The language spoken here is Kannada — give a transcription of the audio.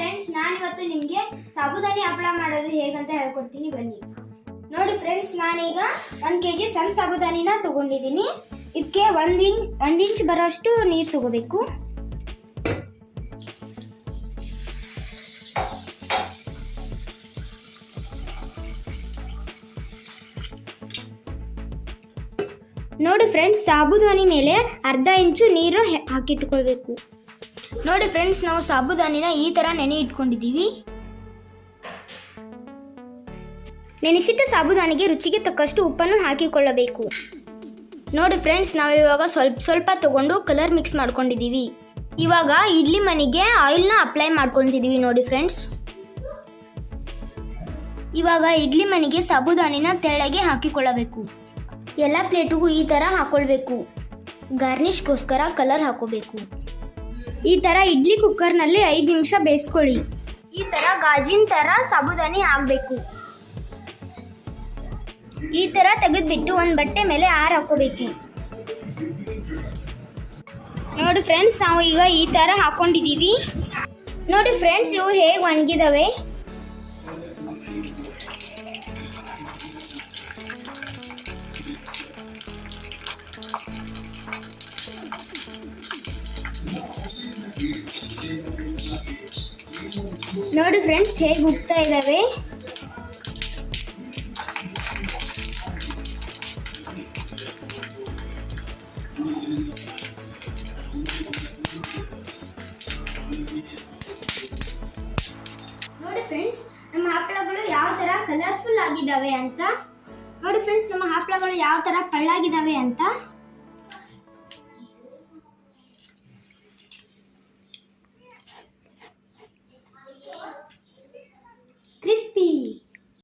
ಫ್ರೆಂಡ್ಸ್ ನಾನಿವತ್ತು ನಿಮಗೆ ಸಾಬುದಾನಿ ಹಪ್ಪಳ ಮಾಡೋದು ಹೇಗಂತ ಹೇಳ್ಕೊಡ್ತೀನಿ ಬನ್ನಿ. ನೋಡಿ ಫ್ರೆಂಡ್ಸ್ ನಾನೀಗ ಒಂದು ಕೆ ಜಿ ಸಣ್ಣ ಸಾಬುದಾನಿನ ತಗೊಂಡಿದ್ದೀನಿ. ಇದಕ್ಕೆ ಒಂದು ಇಂಚ್ ಒಂದು ಇಂಚ್ ಬರೋಷ್ಟು ನೀರು ತಗೋಬೇಕು. ನೋಡಿ ಫ್ರೆಂಡ್ಸ್ ಸಾಬುದಾನಿ ಮೇಲೆ ಅರ್ಧ ಇಂಚು ನೀರು ಹಾಕಿಟ್ಕೊಳ್ಬೇಕು. ನೋಡಿ ಫ್ರೆಂಡ್ಸ್ ನಾವು ಸಾಬುದಾನಿನ ಈ ಥರ ನೆನೆ ಇಟ್ಕೊಂಡಿದ್ದೀವಿ ನೆನೆಸಿಟ್ಟ ಸಾಬುದಾನಿಗೆ ರುಚಿಗೆ ತಕ್ಕಷ್ಟು ಉಪ್ಪನ್ನು ಹಾಕಿಕೊಳ್ಳಬೇಕು. ನೋಡಿ ಫ್ರೆಂಡ್ಸ್ ನಾವು ಇವಾಗ ಸ್ವಲ್ಪ ಸ್ವಲ್ಪ ತಗೊಂಡು ಕಲರ್ ಮಿಕ್ಸ್ ಮಾಡ್ಕೊಂಡಿದ್ದೀವಿ. ಇವಾಗ ಇಡ್ಲಿ ಮನೆಗೆ ಆಯಿಲ್ನ ಅಪ್ಲೈ ಮಾಡ್ಕೊಳ್ತಿದ್ದೀವಿ ನೋಡಿ ಫ್ರೆಂಡ್ಸ್ ಇವಾಗ ಇಡ್ಲಿ ಮನೆಗೆ ಸಾಬುದಾನಿನ ತೆಳಗೆ ಹಾಕಿಕೊಳ್ಳಬೇಕು. ಎಲ್ಲ ಪ್ಲೇಟಿಗೂ ಈ ಥರ ಹಾಕೊಳ್ಬೇಕು. ಗಾರ್ನಿಷ್ಗೋಸ್ಕರ ಕಲರ್ ಹಾಕೋಬೇಕು. ಈ ಥರ ಇಡ್ಲಿ ಕುಕ್ಕರ್ನಲ್ಲಿ ಐದು ನಿಮಿಷ ಬೇಯಿಸ್ಕೊಳ್ಳಿ. ಈ ಥರ ಗಾಜಿನ ಥರ ಸಾಬುದಾನಿ ಆಗಬೇಕು. ಈ ಥರ ತೆಗೆದುಬಿಟ್ಟು ಒಂದು ಬಟ್ಟೆ ಮೇಲೆ ಆರು ಹಾಕೋಬೇಕು ನೋಡಿ ಫ್ರೆಂಡ್ಸ್, ನಾವು ಈಗ ಈ ಥರ ಹಾಕೊಂಡಿದ್ದೀವಿ ನೋಡಿ ಫ್ರೆಂಡ್ಸ್, ಇವು ಹೇಗೆ ಒಣಗಿದಾವೆ? ನೋಡಿ ಫ್ರೆಂಡ್ಸ್ ಹೇಗೆ ಉಗ್ತಾ ಇದ್ದಾವೆ ನೋಡಿ ಫ್ರೆಂಡ್ಸ್ ನಮ್ಮ ಹಪ್ಪಳಗಳು ಯಾವ ತರ ಕಲರ್ಫುಲ್ ಆಗಿದ್ದಾವೆ ಅಂತ? ನೋಡಿ ಫ್ರೆಂಡ್ಸ್ ನಮ್ಮ ಹಪ್ಪಳಗಳು ಯಾವ ತರ ಪಳ್ಳಾಗಿದ್ದಾವೆ ಅಂತ?